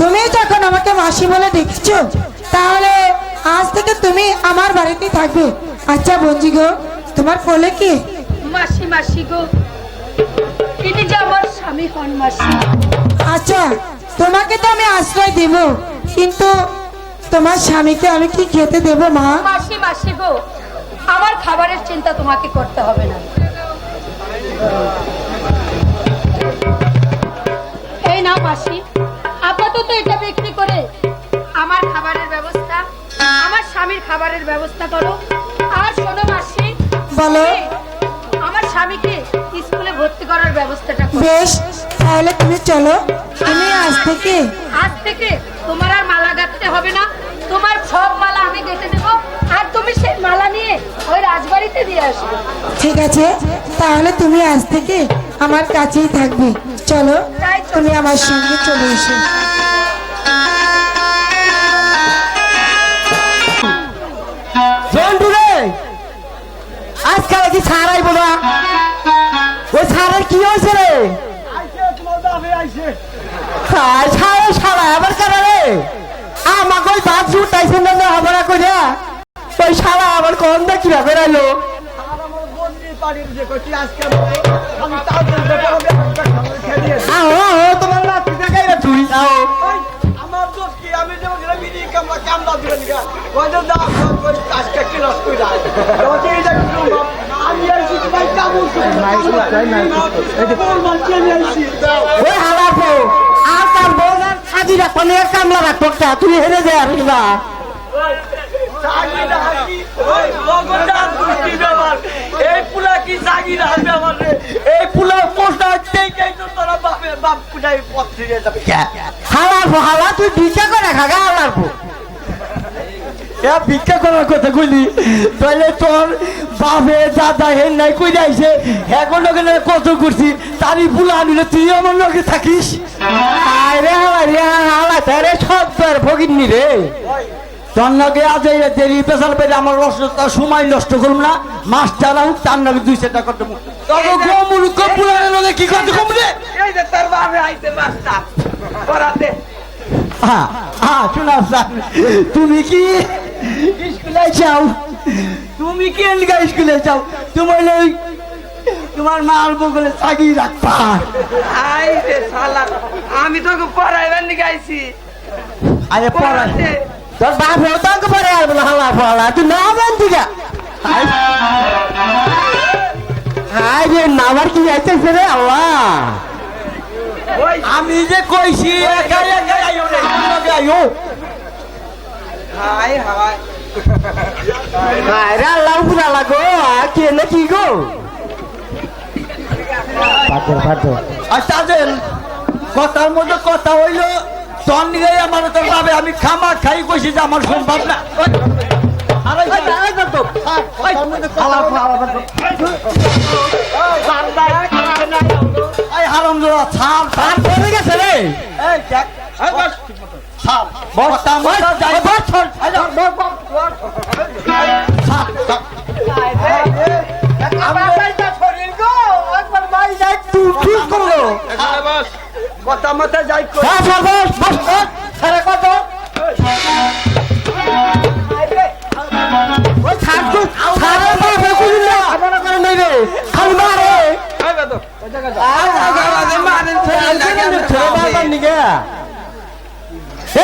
তুমি যখন আমাকে মাসি বলে দেখছ তাহলে আজ থেকে তুমি আমার বাড়িতে থাকবে। আচ্ছা বঞ্জি গো তোমার কোলে কি? মাসি মাসি গো ইনি যে আমার স্বামী হন মাসি। আচ্ছা তোমাকে তো আমি আশ্রয় দেব কিন্তু তোমার স্বামীকে আমি কি খেতে দেব মা? মাসি মাসি গো আমার খাবারের চিন্তা তোমাকে করতে হবে না। এই না মাসি। আপাতত এটা বিক্রি করে। আমার খাবারের ব্যবস্থা আমার স্বামীর খাবারের ব্যবস্থা করো। আর শোনো মাসি বলো। আমার স্বামীকে স্কুলে ভর্তি করার ব্যবস্থাটা করো। বেশ তাহলে তুমি চলো। তুমি আজ থেকে আজ থেকে তোমার আর মালা গাঁথতে হবে না। তোমার সব মালা আমি গেঁথে দেবো। আর তুমি সেই মালা নিয়ে ওই রাজবাড়িতে দিয়ে আসবে। ঠিক আছে তাহলে তুমি আজ থেকে আমার কাছেই থাকবে। চলো তাই তুমি আমার সঙ্গে চলে এসো। কি সার আইব না? ওই সারের কি হয়েছে রে? সারে আবার কারা রে? আমাকে ওই জুটাইছে না কইরা? ওই সারা আবার কোন দা কীভাবে রাইলো? তোমার গেলাম বিড়ি কামলা দিলেন গা ওই যে দাম কাজটা করে যায় কামলা রাখব তুই হেরে যায় আর কিবা এই পুলা কি সাগি রাখবে আমার এই পুলা পোস্টার টেকে তো তোরা বাপে বাপ কুটাই পথ ফিরে যাবে হালার হালা তুই ভিক্ষা করে খাগা হালার এ ভিক্ষা করার কথা কইলি? তাহলে তোর বাপে দাদা হেন নাই কই যাইছে এখন লোকে কত করছি? তারই বুলা আনিলে তুই আমার লোকে থাকিস? আরে তারে তোর ভগিনি রে। তোর আজ দেরি পেশাল আমার সময় নষ্ট করুম না। মাছ চালাম তার নাকি দুই সেটা করতে তবে গমুর কপুরের লগে কি করতে কম রে? এই যে তোর বাপে আইতে মাস্টার। করাতে হ্যাঁ হ্যাঁ শোনা তুমি কি স্কুলে যাও। তুমি কি এলাকা স্কুলে যাও? তোমার ওই তোমার মাল বগলে চাকরি রাখবা। আই রে শালা আমি তোকে পড়াইবার নিয়ে আইছি আরে পড়াই। তোর বাপ হেও তো আগে পরে আসব না হালা ফালা তুই না বেন দিকা হাই রে নামার কি আইতেছে রে আল্লাহ। আমি যে কইছি একাই একাই আইও রে আইও। হাই হাই হাই রে আল্লাহ পুরা লাগো কে না কি গো পাথর পাথর আর তাদের কথার মধ্যে কথা হইল তোর নিয়ে আমার তোর বাবে আমি খামা খাই কইছি যে আমার সম্ভব না আরে হারাম ছাড় পড়ে গেছে রে এই দেখ এই বস ছাড় বস্তা যাই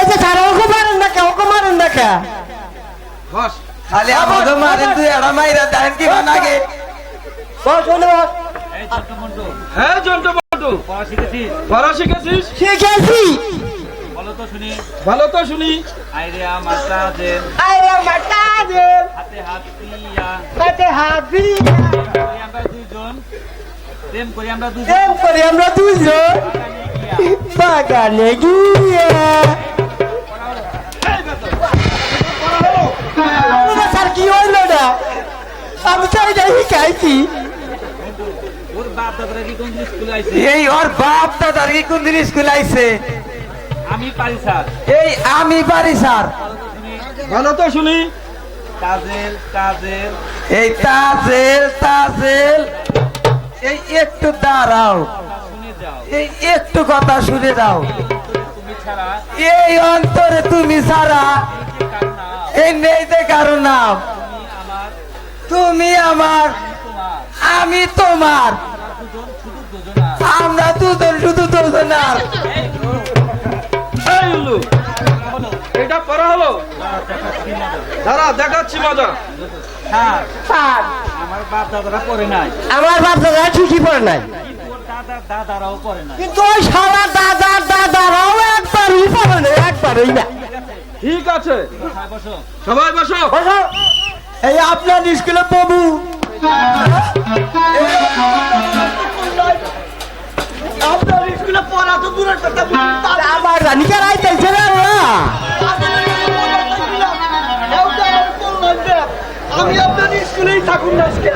যে ছাড়া ওকে মারেন না কে ওকে মারেন না কে খালি আমাকে মারেন তুই এরা মাইরা দেন কি বানাগে। বস বলে বস। হ্যাঁ জন্টু বন্টু পড়া শিখেছিস? শিখেছি। ভালো তো শুনি। ভালো তো শুনি। আইরে আমার কাজের আরে মাটা দে হাতে হাত দিয়া। কাটে হাত দিয়ে। করি আমরা দুইজন প্রেম করি আমরা দুজন। প্রেম করি আমরা দুজন। বাগানে গিয়ে। ওটা স্যার কি হইল না? আমি তো এটা শিখাইছি ওর বাপ দাদারা কি কোন স্কুলে আইছে এই ওর বাপ দাদার কি কোন দিন স্কুল আইছে? আমি পারি স্যার। এই আমি পারি স্যার। ভালো তো শুনি। কাজের কাজের এই তাজেল তাজেল। এই একটু দাঁড়াও। এই একটু কথা শুনে দাও তুমি ছাড়া এই অন্তরে তুমি ছাড়া এই যে কারণ না, এই নেই যে কারও নাম। তুমি আমার তুমি আমার তোমার। আমি তোমার। আমরা দুজন শুধু দুজন আর। এই এটা পড়া হলো? দাঁড়া দেখাচ্ছি মজা। হ্যাঁ। আমার বাপ দাদারা পড়ে নাই। আমার বাপ দাদা ঠিকই পড়ে নাই। কিন্তু ওর দাদা দাদারাও পড়ে নাই। কিন্তু ওই সারা দাদা দাদারাও একবারই পড়ে নাই একবারই না। ঠিক আছে। সবাই বসো। বসো। এই আপনার স্কুলে প্রভু। আপনার স্কুলে পড়া তো দূরের কথা। আমার রানিকা রাইতেছে না? আমি আপনার স্কুলেই থাকুন না আজকে।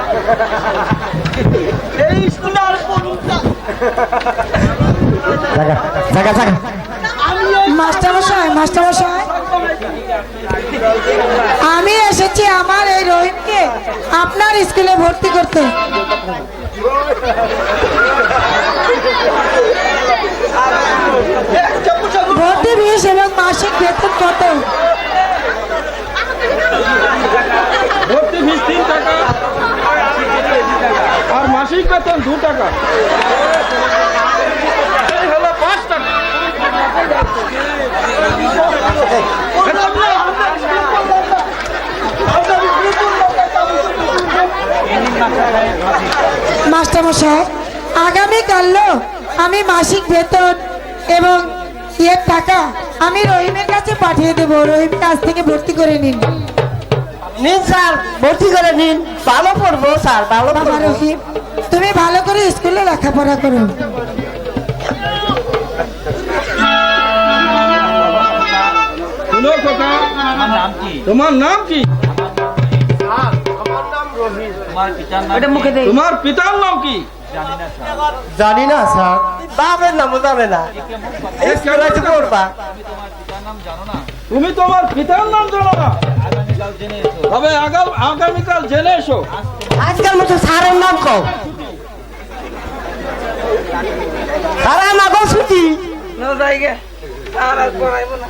এই স্কুলে আর পড়ুন না জাগা জাগা জাগা আমি এই মাস্টারমশাই মাস্টারমশাই আমি এসেছি আমার এই রহিমকে আপনার স্কুলে ভর্তি করতে। ফিস এবং মাসিক বেতন কত? ভর্তি ফিস তিন টাকা। আর মাসিক বেতন দু টাকা। এই হলো পাঁচ টাকা। মাস্টারমশাই আগামীকালও আমি মাসিক বেতন এবং ইয়ের টাকা আমি রহিমের কাছে পাঠিয়ে দেবো। রহিম কাছ থেকে ভর্তি করে নিন। নিন স্যার ভর্তি করে নিন। ভালো পড়ব স্যার ভালো বাবা রহিম তুমি ভালো করে স্কুলে লেখাপড়া করো। শুনো খোকা আমার নাম কি? তোমার নাম কি? তোমার পিতার নাম কি? তোমার পিতার নাম কি? জানি না স্যার। জানি না স্যার। বাপের নামও জানে না। তো তুমি তোমার পিতার নাম জানো না তুমি তোমার পিতার নাম জানো না। আগামীকাল জেনে এসো তবে আগাম আগামীকাল জেনে এসো। আজকাল মতো স্যারের নাম কও। স্যার আমাকেও ছুটি জায়গা আর আর পড়াইবো না।